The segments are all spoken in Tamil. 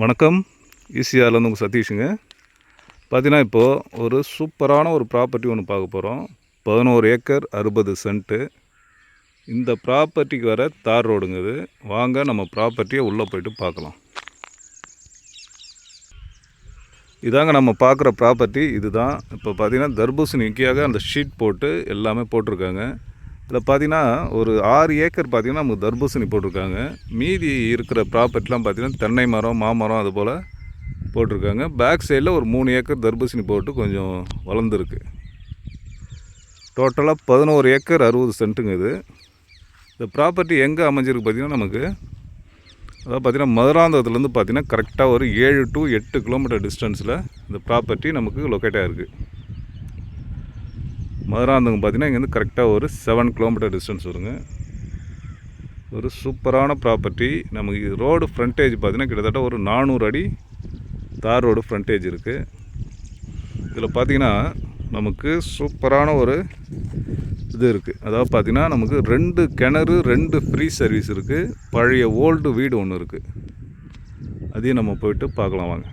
வணக்கம். ஈசிஆர்லேருந்து உங்கள் சதீஷுங்க. பார்த்தீங்கன்னா இப்போது ஒரு சூப்பரான ஒரு ப்ராப்பர்ட்டி ஒன்று பார்க்க போகிறோம் பதினோரு ஏக்கர் அறுபது சென்ட்டு இந்த ப்ராப்பர்ட்டிக்கு வர தார் ரோடுங்க இது. வாங்க நம்ம ப்ராப்பர்ட்டியை உள்ளே போயிட்டு பார்க்கலாம். இதாங்க நம்ம பார்க்குற ப்ராப்பர்ட்டி இதுதான். இப்போ பார்த்தீங்கன்னா தர்பூசணிக்காக அந்த ஷீட் போட்டு எல்லாமே போட்டிருக்காங்க. இதில் பார்த்தீங்கன்னா ஒரு ஆறு ஏக்கர் பார்த்திங்கன்னா நமக்கு தர்பூசணி போட்டிருக்காங்க. மீதி இருக்கிற ப்ராப்பர்ட்டிலாம் பார்த்தீங்கன்னா தென்னை மரம் மாமரம் அது போல் போட்டிருக்காங்க. பேக் சைடில் ஒரு மூணு ஏக்கர் தர்பூசணி போட்டு கொஞ்சம் வளர்ந்துருக்கு. டோட்டலாக பதினோரு ஏக்கர் அறுபது சென்ட்டுங்க இது. இந்த ப்ராப்பர்ட்டி எங்கே அமைஞ்சிருக்கு பார்த்தீங்கன்னா நமக்கு அதாவது பார்த்தீங்கன்னா மதுராந்தகத்துலேருந்து பார்த்தீங்கன்னா கரெக்டாக ஒரு ஏழு டு எட்டு கிலோமீட்டர் டிஸ்டன்ஸில் இந்த ப்ராப்பர்ட்டி நமக்கு லொக்கேட் ஆகிருக்கு மதுராந்தகம் பார்த்திங்கன்னா இங்கேருந்து கரெக்டாக ஒரு செவன் கிலோமீட்டர் டிஸ்டன்ஸ் வருங்க. ஒரு சூப்பரான ப்ராப்பர்ட்டி நமக்கு ரோடு ஃப்ரண்டேஜ் பார்த்தீங்கன்னா கிட்டத்தட்ட ஒரு நானூறு அடி தார் ரோடு ஃப்ரண்டேஜ் இருக்குது இதில் பார்த்தீங்கன்னா நமக்கு சூப்பரான ஒரு இது இருக்குது அதாவது பார்த்தீங்கன்னா நமக்கு ரெண்டு கிணறு ரெண்டு ஃப்ரீ சர்வீஸ் இருக்குது பழைய ஓல்டு வீடு ஒன்று இருக்குது அதையும் நம்ம போயிட்டு பார்க்கலாம் வாங்க.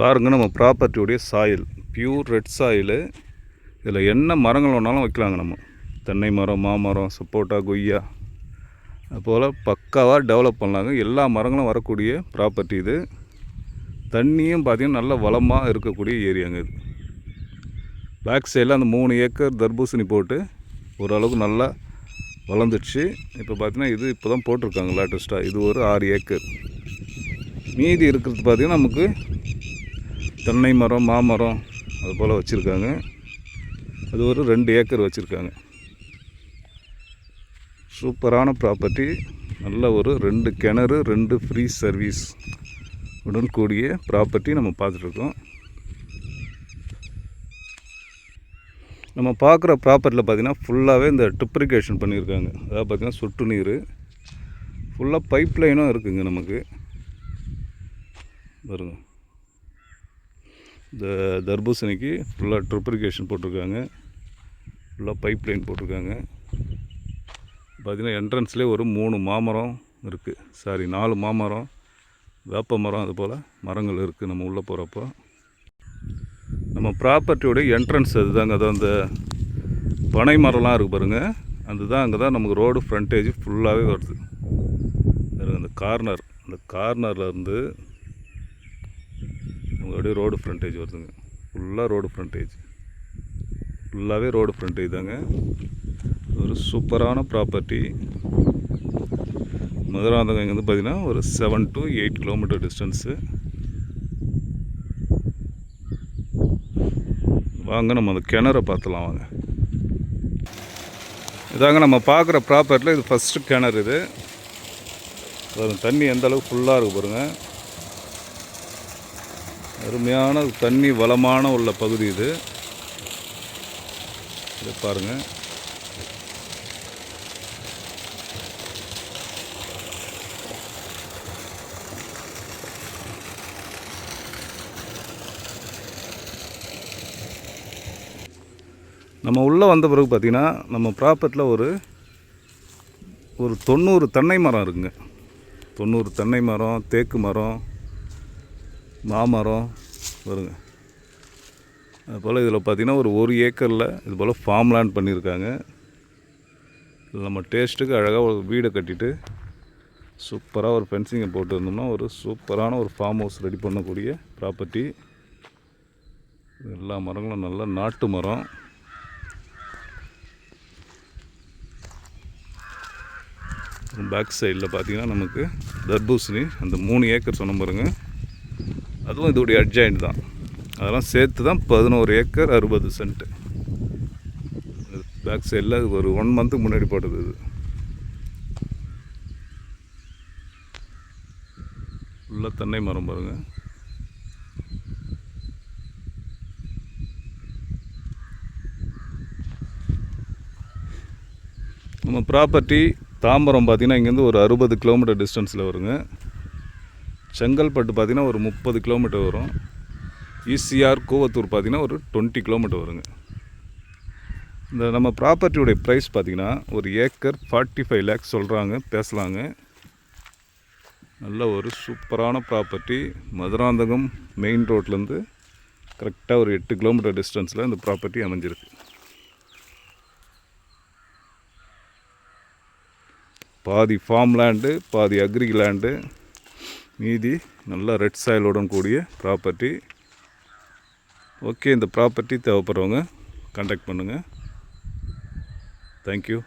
பாருங்கள் நம்ம ப்ராப்பர்ட்டியுடைய சாயில் பியூர் ரெட் சாயிலு இதில் என்ன மரங்கள் வேணாலும் வைக்கலாங்க நம்ம. தென்னை மரம் மாமரம் சப்போட்டா கொய்யா அதுபோல் பக்காவாக டெவலப் பண்ணலாங்க. எல்லா மரங்களும் வரக்கூடிய ப்ராப்பர்ட்டி இது. தண்ணியும் பார்த்திங்கன்னா நல்ல வளமாக இருக்கக்கூடிய ஏரியாங்க இது. பேக் சைடில் அந்த மூணு ஏக்கர் தர்பூசணி போட்டு ஓரளவுக்கு நல்லா வளர்ந்துடுச்சு. இப்போ பார்த்திங்கன்னா இது இப்போ தான் போட்டிருக்காங்க லேட்டஸ்ட்டாக இது ஒரு ஆறு ஏக்கர். மீதி இருக்கிறது பார்த்திங்கன்னா நமக்கு தென்னை மரம் மாமரம் அது போல் வச்சுருக்காங்க. அது ஒரு ரெண்டு ஏக்கர் வச்சுருக்காங்க. சூப்பரான ப்ராப்பர்ட்டி. நல்ல ஒரு ரெண்டு கிணறு ரெண்டு ஃப்ரீ சர்வீஸ் உடன் கூடிய ப்ராப்பர்ட்டி நம்ம பார்த்துட்ருக்கோம். நம்ம பார்க்குற ப்ராப்பர்ட்டியில் பார்த்திங்கன்னா ஃபுல்லாகவே இந்த ட்ரிப்ரிகேஷன் பண்ணியிருக்காங்க. அதாவது பார்த்திங்கன்னா சொட்டு நீர். ஃபுல்லாக பைப் லைனும் இருக்குதுங்க நமக்கு. பாருங்க. இந்த தர்பூசணிக்கு ஃபுல்லாக ட்ரிப்ரிகேஷன் போட்டிருக்காங்க. ஃபுல்லாக பைப் லைன் போட்டிருக்காங்க. பார்த்திங்கன்னா என்ட்ரன்ஸ்லேயே ஒரு மூணு மாமரம் இருக்குது சாரி நாலு மாமரம் வேப்ப மரம் அது போல் மரங்கள் இருக்குது நம்ம உள்ளே போகிறப்போ நம்ம ப்ராப்பர்ட்டியோட என்ட்ரன்ஸ் அதுதாங்க. அது அந்த பனை மரம்லாம் இருக்குது பாருங்கள் அதுதான் அங்கே தான் நமக்கு ரோடு ஃப்ரண்டேஜ் ஃபுல்லாகவே வருது. அந்த கார்னர் அந்த கார்னரில் இருந்து அப்படியே ரோடு ஃப்ரண்டேஜ் வருதுங்க. ஃபுல்லாக ரோடு ஃப்ரண்டேஜ் ஃபுல்லாகவே ரோடு ஃப்ரண்டேஜ் தாங்க. ஒரு சூப்பரான ப்ராப்பர்ட்டி மதுராந்தகம் இங்கேருந்து பார்த்தீங்கன்னா ஒரு seven to eight kilometre distance வாங்க நம்ம அந்த கிணறை பார்த்துலாம் வாங்க. இதாங்க நம்ம பார்க்குற ப்ராப்பர்ட்டியில் இது ஃபஸ்ட்டு கிணறு இது. தண்ணி எந்த அளவுக்கு ஃபுல்லாக இருக்குது பாருங்கள் அருமையான தண்ணி வளமான உள்ள பகுதி இது. இதை பாருங்கள் நம்ம உள்ளே வந்த பிறகு பார்த்திங்கன்னா நம்ம ப்ராப்பர்ட்டியில் ஒரு ஒரு தொண்ணூறு தென்னை மரம் இருக்குங்க. தொண்ணூறு தென்னை மரம் தேக்கு மரம் மாமரம் வருங்க. அதுபோல் இதில் பார்த்திங்கன்னா ஒரு ஒரு ஏக்கரில் இது போல் ஃபார்ம் லேண்ட் பண்ணியிருக்காங்க இதில் நம்ம டேஸ்ட்டுக்கு அழகாக ஒரு வீடை கட்டிட்டு சூப்பராக ஒரு ஃபென்சிங்கை போட்டு இருந்தோம்னா ஒரு சூப்பரான ஒரு ஃபார்ம் ஹவுஸ் ரெடி பண்ணக்கூடிய ப்ராப்பர்ட்டி எல்லா மரங்களும் நல்ல நாட்டு மரம். பேக் சைடில் பார்த்தீங்கன்னா நமக்கு தர்பூசணி அந்த மூணு ஏக்கர் சொன்ன பாருங்கள் அதுவும் இதோடைய அட்ஜாயிண்ட் தான். அதெல்லாம் சேர்த்து தான் பதினோரு ஏக்கர் அறுபது சென்ட்டு பேக் சைடில் இது ஒரு ஒன் மந்த்துக்கு முன்னாடி போட்டது இது. ஃபுல்லாக தென்னை மரம் பாருங்கள் நம்ம ப்ராப்பர்ட்டி தாம்பரம் பார்த்திங்கன்னா இங்கேருந்து ஒரு அறுபது கிலோமீட்டர் டிஸ்டன்ஸில் வருங்க. செங்கல்பட்டு பார்த்திங்கன்னா ஒரு முப்பது கிலோமீட்டர் வரும். ஈசிஆர் கூவத்தூர் பார்த்திங்கன்னா ஒரு டுவெண்ட்டி கிலோமீட்டர் வருங்க. இந்த நம்ம ப்ராப்பர்ட்டியுடைய ப்ரைஸ் பார்த்திங்கன்னா ஒரு ஏக்கர் ஃபார்ட்டி ஃபைவ் லேக்ஸ் சொல்கிறாங்க பேசலாங்க. நல்ல ஒரு சூப்பரான ப்ராப்பர்ட்டி. மதுராந்தகம் மெயின் ரோட்லேருந்து கரெக்டாக ஒரு எட்டு கிலோமீட்டர் டிஸ்டன்ஸில் இந்த ப்ராப்பர்ட்டி அமைஞ்சிருக்கு. பாதி ஃபார்ம் லேண்டு பாதி அக்ரி லேண்டு மீதி நல்லா ரெட் சாயிலுடன் கூடிய ப்ராப்பர்ட்டி ஓகே இந்த ப்ராப்பர்ட்டி தேவைப்படுறவங்க கான்டாக்ட் பண்ணுங்கள் தேங்க்யூ